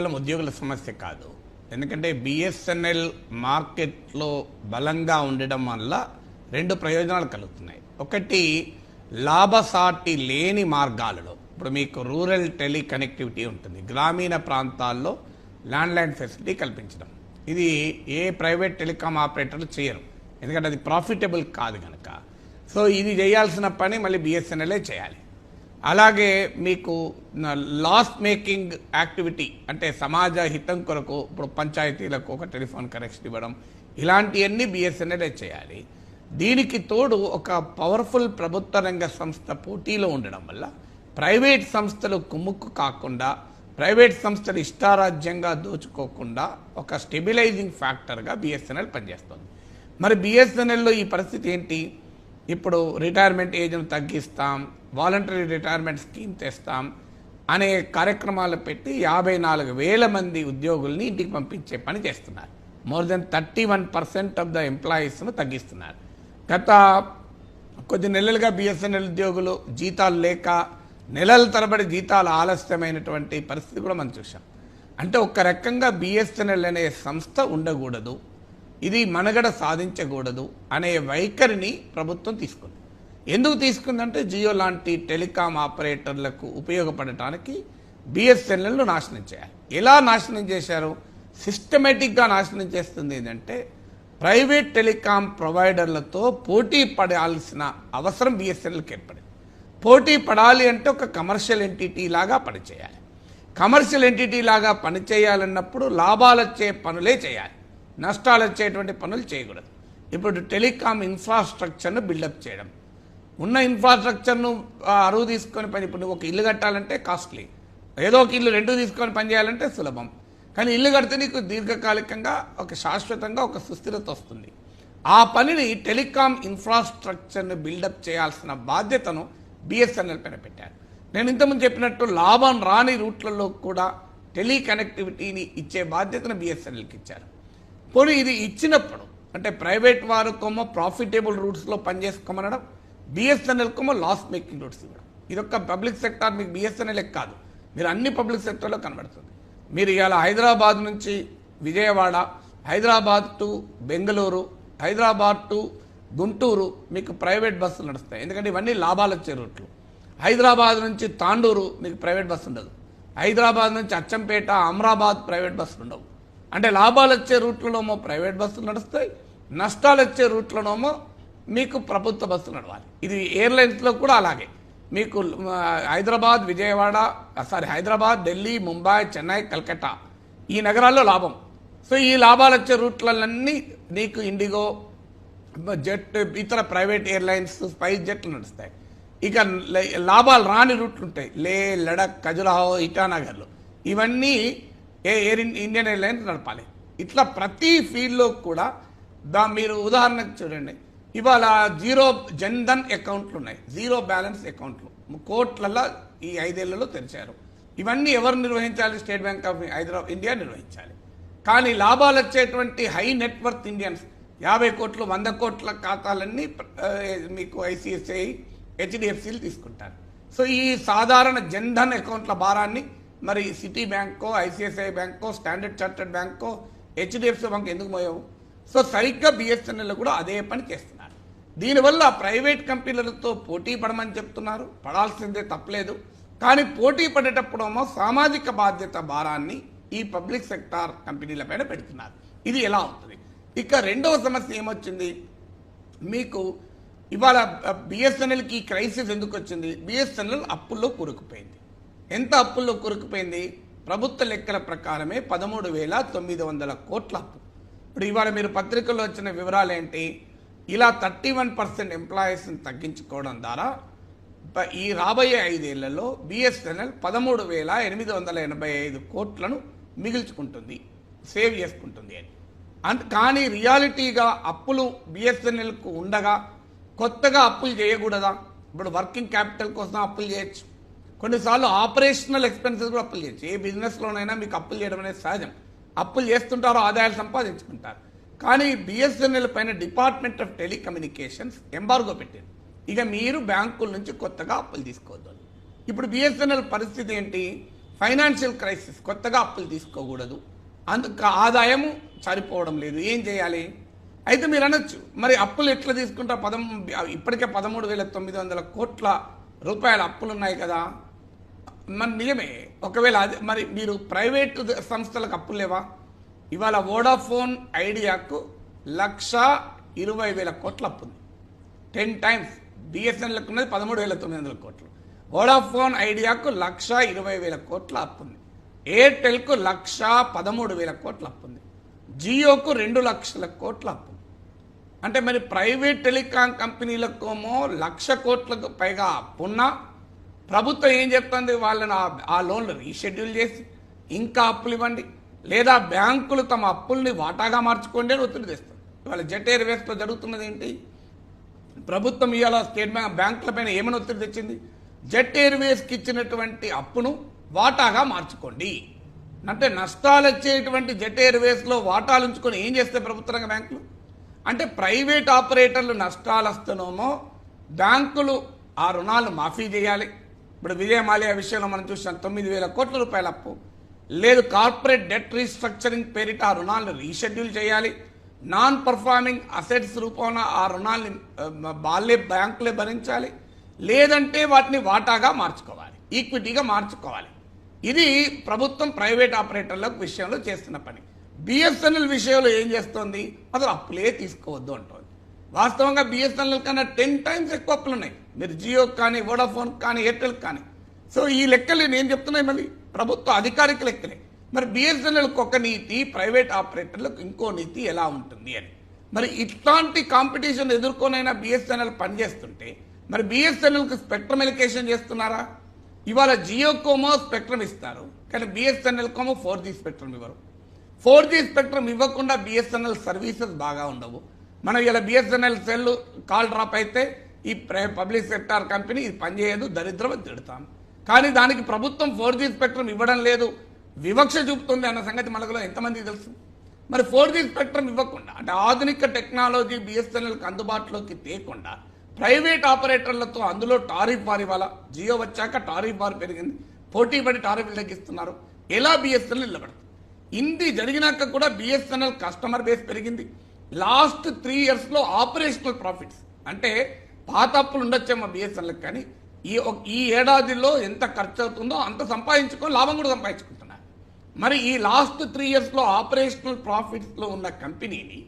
కేవలం ఉద్యోగుల సమస్య కాదు. ఎందుకంటే బిఎస్ఎన్ఎల్ మార్కెట్లో బలంగా ఉండడం వల్ల రెండు ప్రయోజనాలు కలుగుతున్నాయి. ఒకటి లాభసాటి లేని మార్గాలలో ఇప్పుడు మీకు రూరల్ టెలి కనెక్టివిటీ ఉంటుంది. గ్రామీణ ప్రాంతాల్లో ల్యాండ్లైన్ ఫెసిలిటీ కల్పించడం. ఇది ఏ ప్రైవేట్ టెలికాం ఆపరేటర్లు చేయరు. ఎందుకంటే అది ప్రాఫిటబుల్ కాదు కనుక సో ఇది చేయాల్సిన పని మళ్ళీ బిఎస్ఎన్ఎల్ఏ చేయాలి. అలాగే మీకు లాస్ మేకింగ్ యాక్టివిటీ అంటే సమాజ హితం కొరకు ఇప్పుడు పంచాయతీలకు ఒక టెలిఫోన్ కనెక్షన్ ఇవ్వడం ఇలాంటివన్నీ బిఎస్ఎన్ఎల్ఏ చేయాలి. దీనికి తోడు ఒక పవర్ఫుల్ ప్రభుత్వ రంగ సంస్థ పోటీలో ఉండడం వల్ల ప్రైవేట్ సంస్థలు కుమ్ముక్కు కాకుండా ప్రైవేట్ సంస్థలు ఇష్టారాజ్యంగా దోచుకోకుండా ఒక స్టెబిలైజింగ్ ఫ్యాక్టర్గా బిఎస్ఎన్ఎల్ పనిచేస్తుంది. మరి బిఎస్ఎన్ఎల్లో ఈ పరిస్థితి ఏంటి? ఇప్పుడు రిటైర్మెంట్ ఏజ్ను తగ్గిస్తాం వాలంటరీ రిటైర్మెంట్ స్కీమ్ తెస్తాం అనే కార్యక్రమాలు పెట్టి యాభై నాలుగు వేల మంది ఉద్యోగుల్ని ఇంటికి పంపించే పని చేస్తున్నారు. More than thirty one percent of the ఎంప్లాయీస్ను తగ్గిస్తున్నారు. గత కొద్ది నెలలుగా బిఎస్ఎన్ఎల్ ఉద్యోగులు జీతాలు లేక నెలల తరబడి జీతాలు ఆలస్యమైనటువంటి పరిస్థితి కూడా మనం చూసాం అంటే ఒక రకంగా బిఎస్ఎన్ఎల్ అనే సంస్థ ఉండకూడదు. ఇది మనుగడ సాధించకూడదు అనే వైఖరిని ప్రభుత్వం తీసుకుంది. ఎందుకు తీసుకుందంటే జియో లాంటి టెలికాం ఆపరేటర్లకు ఉపయోగపడటానికి బిఎస్ఎన్ఎల్ను నాశనం చేయాలి. ఎలా నాశనం చేశారు? సిస్టమేటిక్గా నాశనం చేస్తుంది ఏంటంటే ప్రైవేట్ టెలికాం ప్రొవైడర్లతో పోటీ పడాల్సిన అవసరం బిఎస్ఎన్ఎల్కి ఏర్పడింది. పోటీ పడాలి అంటే ఒక కమర్షియల్ ఎంటిటీ లాగా పనిచేయాలి. కమర్షియల్ ఎంటిటీ లాగా పనిచేయాలన్నప్పుడు లాభాలొచ్చే పనులే చేయాలి. నష్టాలు వచ్చేటువంటి పనులు చేయకూడదు. ఇప్పుడు టెలికాం ఇన్ఫ్రాస్ట్రక్చర్ను బిల్డప్ చేయడం. ఉన్న ఇన్ఫ్రాస్ట్రక్చర్ను అరువు తీసుకొని పని ఇప్పుడు ఒక ఇల్లు కట్టాలంటే కాస్ట్లీ. ఏదో ఒక ఇల్లు రెండు తీసుకొని పని చేయాలంటే సులభం. కానీ ఇల్లు కడితే నీకు దీర్ఘకాలికంగా ఒక శాశ్వతంగా ఒక సుస్థిరత వస్తుంది. ఆ పనిని టెలికాం ఇన్ఫ్రాస్ట్రక్చర్ను బిల్డప్ చేయాల్సిన బాధ్యతను బిఎస్ఎన్ఎల్ పైన పెట్టారు. నేను ఇంతకుముందు చెప్పినట్టు లాభం రాని రూట్లలో కూడా టెలికనెక్టివిటీని ఇచ్చే బాధ్యతను బిఎస్ఎన్ఎల్కి ఇచ్చారు. పోనీ ఇది ఇచ్చినప్పుడు అంటే ప్రైవేట్ వారికేమో ప్రాఫిటబుల్ రూట్స్లో పనిచేసుకోమనడం బిఎస్ఎన్ఎల్కేమో లాస్ మేకింగ్ రూట్స్ ఇవ్వడం. ఇది ఒక పబ్లిక్ సెక్టార్ మీకు బిఎస్ఎన్ఎల్ కాదు. మీరు అన్ని పబ్లిక్ సెక్టర్లో కనబడుతుంది. మీరు ఇవాళ హైదరాబాద్ నుంచి విజయవాడ హైదరాబాద్ టు బెంగళూరు హైదరాబాద్ టు గుంటూరు మీకు ప్రైవేట్ బస్సులు నడుస్తాయి. ఎందుకంటే ఇవన్నీ లాభాలు వచ్చే రూట్లు. హైదరాబాద్ నుంచి తాండూరు మీకు ప్రైవేట్ బస్సు ఉండదు. హైదరాబాద్ నుంచి అచ్చంపేట అమరాబాద్ ప్రైవేట్ బస్సులు ఉండవు. అంటే లాభాలు వచ్చే రూట్లలోమో ప్రైవేట్ బస్సులు నడుస్తాయి నష్టాలు వచ్చే రూట్లలోమో మీకు ప్రభుత్వ బస్సులు నడవాలి. ఇది ఎయిర్లైన్స్లో కూడా అలాగే. మీకు హైదరాబాద్ విజయవాడ సారీ హైదరాబాద్ ఢిల్లీ ముంబై చెన్నై కల్కట్టా ఈ నగరాల్లో లాభం. సో ఈ లాభాలు వచ్చే రూట్లన్నీ నీకు ఇండిగో జెట్ ఇతర ప్రైవేట్ ఎయిర్లైన్స్ స్పైస్ జెట్లు నడుస్తాయి. ఇక లాభాలు రాని రూట్లు ఉంటాయి లే లడక్ ఖజురాహో ఇటానగర్లు. ఇవన్నీ ఏ ఎయిర్ ఇన్- ఇండియన్ ఎయిర్లైన్స్ నడపాలి. ఇట్లా ప్రతి ఫీల్డ్లో కూడా దా మీరు ఉదాహరణకు చూడండి. ఇవాళ జీరో జన్ధన్ అకౌంట్లు ఉన్నాయి జీరో బ్యాలెన్స్ అకౌంట్లు. కోట్లలో ఈ ఐదేళ్ళలో తెరిచారు. ఇవన్నీ ఎవరు నిర్వహించాలి? State Bank of Hyderabad India నిర్వహించాలి. కానీ లాభాలు వచ్చేటువంటి హై నెట్వర్త్ ఇండియన్స్ యాభై కోట్లు వంద కోట్ల ఖాతాలన్నీ మీకు ఐసిఐసిఐ హెచ్డిఎఫ్సిలు తీసుకుంటారు. సో ఈ సాధారణ జన్ధన్ అకౌంట్ల భారాన్ని మరి సిటీ బ్యాంకో ఐసిఐసిఐ బ్యాంకో స్టాండర్డ్ చార్టర్డ్ బ్యాంకో హెచ్డిఎఫ్సి బ్యాంక్ ఎందుకు పోయావు సో సరిగ్గా బిఎస్ఎన్ఎల్ కూడా అదే పని చేస్తున్నారు. దీనివల్ల ప్రైవేట్ కంపెనీలతో పోటీ పడమని చెప్తున్నారు. పడాల్సిందే తప్పలేదు. కానీ పోటీ పడేటప్పుడేమో సామాజిక బాధ్యత భారాన్ని ఈ పబ్లిక్ సెక్టార్ కంపెనీల పైన పెడుతున్నారు. ఇది ఎలా అవుతుంది? ఇక రెండవ సమస్య ఏమొచ్చింది? మీకు ఇవాళ బిఎస్ఎన్ఎల్కి ఈ క్రైసిస్ ఎందుకు వచ్చింది? బిఎస్ఎన్ఎల్ అప్పుల్లో కూరుకుపోయింది. ఎంత అప్పుల్లో కూరుకుపోయింది? ప్రభుత్వ లెక్కల ప్రకారమే పదమూడు వేల తొమ్మిది వందల కోట్ల అప్పు. ఇప్పుడు ఇవాళ మీరు పత్రికల్లో వచ్చిన వివరాలు ఏంటి ఇలా థర్టీ వన్ పర్సెంట్ ఎంప్లాయీస్ని తగ్గించుకోవడం ద్వారా ఈ రాబోయే ఐదేళ్ళలో బిఎస్ఎన్ఎల్ పదమూడు వేల ఎనిమిది వందల ఎనభై ఐదు కోట్లను మిగిల్చుకుంటుంది సేవ్ చేసుకుంటుంది అని. అంత కానీ రియాలిటీగా అప్పులు బిఎస్ఎన్ఎల్కు ఉండగా కొత్తగా అప్పులు చేయకూడదా? ఇప్పుడు వర్కింగ్ క్యాపిటల్ కోసం అప్పులు చేయొచ్చు. కొన్నిసార్లు ఆపరేషనల్ ఎక్స్పెన్సెస్ కూడా అప్పులు చేయొచ్చు. ఏ బిజినెస్లోనైనా మీకు అప్పులు చేయడం అనేది సహజం. అప్పులు చేస్తుంటారో ఆదాయాలు సంపాదించుకుంటారు. కానీ బిఎస్ఎన్ఎల్ పైన డిపార్ట్మెంట్ ఆఫ్ టెలికమ్యూనికేషన్స్ ఎంబార్గో పెట్టింది ఇక మీరు బ్యాంకుల నుంచి కొత్తగా అప్పులు తీసుకోవద్దు. ఇప్పుడు బిఎస్ఎన్ఎల్ పరిస్థితి ఏంటి? ఫైనాన్షియల్ క్రైసిస్ కొత్తగా అప్పులు తీసుకోకూడదు. అందుకు ఆదాయము సరిపోవడం లేదు. ఏం చేయాలి? అయితే మీరు అనొచ్చు. మరి అప్పులు ఎట్లా తీసుకుంటా పదం ఇప్పటికే పదమూడు వేల తొమ్మిది వందల కోట్ల రూపాయల అప్పులు ఉన్నాయి కదా. మరి నిజమే. ఒకవేళ అది మరి మీరు ప్రైవేట్ సంస్థలకు అప్పులు లేవా? ఇవాళ వోడాఫోన్ ఐడియాకు లక్ష ఇరవై వేల కోట్ల అప్పు ఉంది. టెన్ టైమ్స్ బిఎస్ఎన్ఎల్కి ఉన్నది పదమూడు వేల తొమ్మిది వందల కోట్లు. వోడాఫోన్ ఐడియాకు లక్ష ఇరవై వేల కోట్ల అప్పు ఉంది. ఎయిర్టెల్కు లక్ష పదమూడు వేల కోట్ల అప్పు ఉంది. జియోకు రెండు లక్షల కోట్ల అప్పు ఉంది. అంటే మరి ప్రైవేట్ టెలికాం కంపెనీలకేమో లక్ష కోట్లకు పైగా అప్పున్నా ప్రభుత్వం ఏం చెప్తుంది? వాళ్ళని ఆ- ఆ లోన్లు రీషెడ్యూల్ చేసి ఇంకా అప్పులు ఇవ్వండి. లేదా బ్యాంకులు తమ అప్పుల్ని వాటాగా మార్చుకోండి అని ఒత్తిడి తెస్తుంది. ఇవాళ జెట్ ఎయిర్వేస్లో జరుగుతున్నది ఏంటి? ప్రభుత్వం ఇవాళ స్టేట్ బ్యాంక్ బ్యాంకుల పైన ఒత్తిడి తెచ్చింది? జెట్ ఎయిర్వేస్కి ఇచ్చినటువంటి అప్పును వాటాగా మార్చుకోండి. అంటే నష్టాలు వచ్చేటువంటి జెట్ ఎయిర్వేస్లో వాటాలు ఉంచుకొని ఏం చేస్తే ప్రభుత్వ రంగ బ్యాంకులు? అంటే ప్రైవేట్ ఆపరేటర్లు నష్టాలు వస్తున్నామో బ్యాంకులు ఆ రుణాలు మాఫీ చేయాలి. ఇప్పుడు విజయ మాల్యా విషయంలో మనం చూసాం తొమ్మిది వేల కోట్ల రూపాయల అప్పు. లేదు కార్పొరేట్ డెట్ రీస్ట్రక్చరింగ్ పేరిట ఆ రుణాలను రీషెడ్యూల్ చేయాలి. నాన్ పర్ఫార్మింగ్ అసెట్స్ రూపంలో ఆ రుణాల్ని వాళ్ళే బ్యాంకులే భరించాలి. లేదంటే వాటిని వాటాగా మార్చుకోవాలి. ఈక్విటీగా మార్చుకోవాలి. ఇది ప్రభుత్వం ప్రైవేట్ ఆపరేటర్ల విషయంలో చేస్తున్న పని. బిఎస్ఎన్ఎల్ విషయంలో ఏం చేస్తోంది? అసలు అప్పులే తీసుకోవద్దు అంటుంది. వాస్తవంగా బిఎస్ఎన్ఎల్ కన్నా టెన్ టైమ్స్ ఎక్కువ అప్పులు ఉన్నాయి. మీరు జియో కానీ వోడాఫోన్ కానీ ఎయిర్టెల్ కానీ. సో ఈ లెక్కలు నేను చెప్తున్నాయి మళ్ళీ. ప్రభుత్వ అధికారిక లెక్కలే. మరి బిఎస్ఎన్ఎల్కి ఒక నీతి ప్రైవేట్ ఆపరేటర్లకు ఇంకో నీతి ఎలా ఉంటుంది అని. మరి ఇట్లాంటి కాంపిటీషన్ ఎదుర్కొనైనా బిఎస్ఎన్ఎల్ పనిచేస్తుంటే మరి బిఎస్ఎన్ఎల్కి స్పెక్ట్రమ్ ఎలికేషన్ చేస్తున్నారా? ఇవాళ జియోకోమో స్పెక్ట్రమ్ ఇస్తారు కానీ బిఎస్ఎన్ఎల్ కోమో ఫోర్ జీ స్పెక్ట్రమ్ ఇవ్వరు. ఫోర్ జీ స్పెక్ట్రమ్ ఇవ్వకుండా బిఎస్ఎన్ఎల్ సర్వీసెస్ బాగా ఉండవు. మనం ఇలా బిఎస్ఎన్ఎల్ సెల్ కాల్ డ్రాప్ అయితే ఈ పబ్లిక్ సెక్టార్ కంపెనీ ఇది పనిచేయదు దరిద్రం అని తిడతాం. కానీ దానికి ప్రభుత్వం ఫోర్ జీ స్పెక్ట్రమ్ ఇవ్వడం లేదు. వివక్ష చూపుతుంది అన్న సంగతి మనకులో ఎంతమంది తెలుసు? మరి ఫోర్ జీ స్పెక్ట్రమ్ ఇవ్వకుండా అంటే ఆధునిక టెక్నాలజీ బిఎస్ఎన్ఎల్కి అందుబాటులోకి తేకుండా ప్రైవేట్ ఆపరేటర్లతో అందులో టారిఫ్ వారి ఇవాళ జియో వచ్చాక టారిఫ్ వారు పెరిగింది పోటీ పడి టారిఫ్లు తగ్గిస్తున్నారు. ఎలా బిఎస్ఎన్ఎల్ నిలబడుతుంది ఇంది జరిగినాక కూడా బిఎస్ఎన్ఎల్ కస్టమర్ బేస్ పెరిగింది. లాస్ట్ త్రీ ఇయర్స్లో ఆపరేషనల్ ప్రాఫిట్స్. అంటే పాత అప్పులు ఉండొచ్చేమో బిఎస్ఎన్ఎల్ కానీ ఈ ఈ ఏడాదిలో ఎంత ఖర్చు అవుతుందో అంత సంపాదించుకొని లాభం కూడా సంపాదించుకుంటున్నారు మరి ఈ లాస్ట్ త్రీ ఇయర్స్లో ఆపరేషనల్ ప్రాఫిట్స్లో ఉన్న కంపెనీని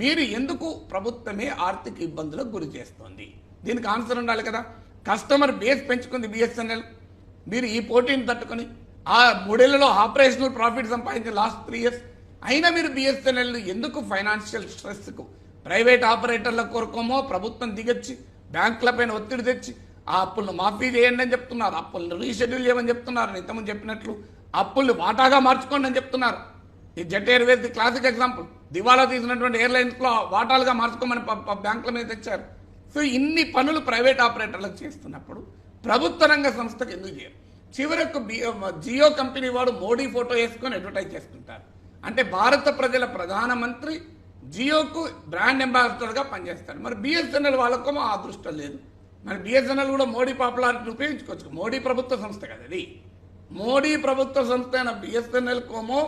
మీరు ఎందుకు ప్రభుత్వమే ఆర్థిక ఇబ్బందులకు గురి చేస్తోంది? దీనికి ఆన్సర్ ఉండాలి కదా. కస్టమర్ బేస్ పెంచుకుంది బిఎస్ఎన్ఎల్. మీరు ఈ పోటీని తట్టుకొని ఆ మూడేళ్ళలో ఆపరేషనల్ ప్రాఫిట్ సంపాదించిన లాస్ట్ త్రీ ఇయర్స్ అయినా మీరు బిఎస్ఎన్ఎల్ ఎందుకు ఫైనాన్షియల్ స్ట్రెస్కు ప్రైవేట్ ఆపరేటర్ల కోరుకోమో ప్రభుత్వం దిగొచ్చి బ్యాంకుల పైన ఒత్తిడి తెచ్చి ఆ అప్పులను మాఫీ చేయండి అని చెప్తున్నారు అప్పులను రీషెడ్యూల్ చేయమని చెప్తున్నారు ఇంతకుముందు చెప్పినట్లు అప్పులు వాటాగా మార్చుకోండి అని చెప్తున్నారు. ఈ Jet airways the classic example దివాలా తీసినటువంటి ఎయిర్లైన్స్లో వాటాలుగా మార్చుకోమని బ్యాంకుల మీద తెచ్చారు. సో ఇన్ని పనులు ప్రైవేట్ ఆపరేటర్లకు చేస్తున్నప్పుడు ప్రభుత్వ రంగ సంస్థకు ఎందుకు చేయరు? చివరకు బి- జియో కంపెనీ వాడు మోడీ ఫోటో వేసుకొని అడ్వర్టైజ్ చేసుకుంటారు. అంటే భారత ప్రజల ప్రధానమంత్రి జియోకు బ్రాండ్ అంబాసిడర్గా పనిచేస్తారు మరి బిఎస్ఎన్ఎల్ వాళ్ళకేమో ఆ అదృష్టం లేదు. మరి బిఎస్ఎన్ఎల్ కూడా మోడీ పాపులారిటీని ఉపయోగించుకోవచ్చు. మోడీ ప్రభుత్వ సంస్థ కదా అది. మోడీ ప్రభుత్వ సంస్థ అయిన బిఎస్ఎన్ఎల్ కోమో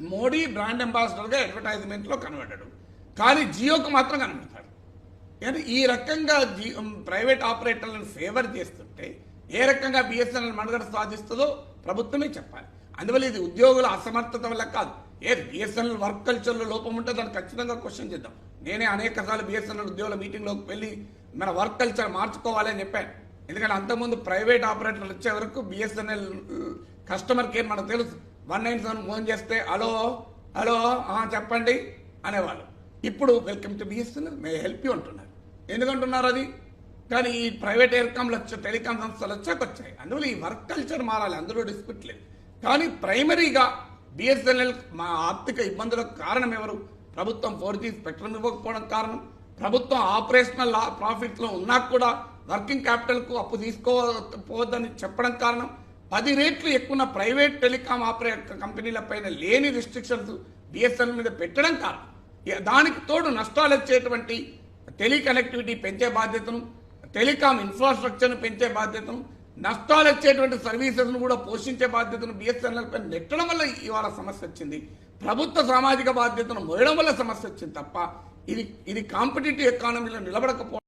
మోడీ బ్రాండ్ అంబాసిడర్గా అడ్వర్టైజ్మెంట్లో కనబడ్డాడు. కానీ జియోకు మాత్రం కనబడతాడు. కానీ ఈ రకంగా జి ప్రైవేట్ ఆపరేటర్లను ఫేవర్ చేస్తుంటే ఏ రకంగా బిఎస్ఎన్ఎల్ మనుగడ సాధిస్తుందో ప్రభుత్వమే చెప్పాలి. అందువల్ల ఇది ఉద్యోగుల అసమర్థత వల్ల కాదు. ఏ బిఎస్ఎన్ఎల్ వర్క్ కల్చర్లో లోపం ఉంటే దాన్ని ఖచ్చితంగా క్వశ్చన్ చేద్దాం. నేనే అనేక సార్లు బిఎస్ఎన్ఎల్ ఉద్యోగుల మీటింగ్లోకి వెళ్ళి మన వర్క్ కల్చర్ మార్చుకోవాలి అని చెప్పాను. ఎందుకంటే అంతకుముందు ప్రైవేట్ ఆపరేటర్లు వచ్చే వరకు బిఎస్ఎన్ఎల్ కస్టమర్ కేర్ మనకు తెలుసు. వన్ నైన్ సెవెన్ ఫోన్ చేస్తే హలో హలో ఆ, చెప్పండి అనేవాళ్ళు. ఇప్పుడు welcome to BSNL may help you అంటున్నారు. ఎందుకంటున్నారు అది? కానీ ఈ ప్రైవేట్ ఎయిర్కామ్లు వచ్చే టెలికాం సంస్థలు వచ్చాక వచ్చాయి అందువల్ల ఈ వర్క్ కల్చర్ మారాలి. అందులో డిస్ప్యూట్ లేదు. కానీ ప్రైమరీగా బిఎస్ఎన్ఎల్ మా ఆర్థిక ఇబ్బందులకు కారణం ఎవరు? ప్రభుత్వం ఫోర్ జీ స్పెక్ట్రమ్ ఇవ్వకపోవడం కారణం. ప్రభుత్వం ఆపరేషనల్ ప్రాఫిట్లో ఉన్నా కూడా వర్కింగ్ క్యాపిటల్కు అప్పు తీసుకోవద్దని చెప్పడం కారణం. పది రేట్లు ఎక్కువ ప్రైవేట్ టెలికాం ఆపరేట్ కంపెనీల పైన లేని రిస్ట్రిక్షన్స్ బిఎస్ఎన్ఎల్ మీద పెట్టడం కారణం. దానికి తోడు నష్టాలు వచ్చేటువంటి టెలికనెక్టివిటీ పెంచే బాధ్యతను టెలికాం ఇన్ఫ్రాస్ట్రక్చర్ను పెంచే బాధ్యతను నష్టాలు వచ్చేటువంటి సర్వీసెస్ను కూడా పోషించే బాధ్యతను బిఎస్ఎన్ఎల్పై నెట్టడం వల్ల ఇవాళ సమస్య వచ్చింది. ప్రభుత్వ సామాజిక బాధ్యతను మోయడం వల్ల సమస్య వచ్చింది తప్ప ఇది ఇది కాంపిటేటివ్ ఎకానమీలో నిలబడకపోవడం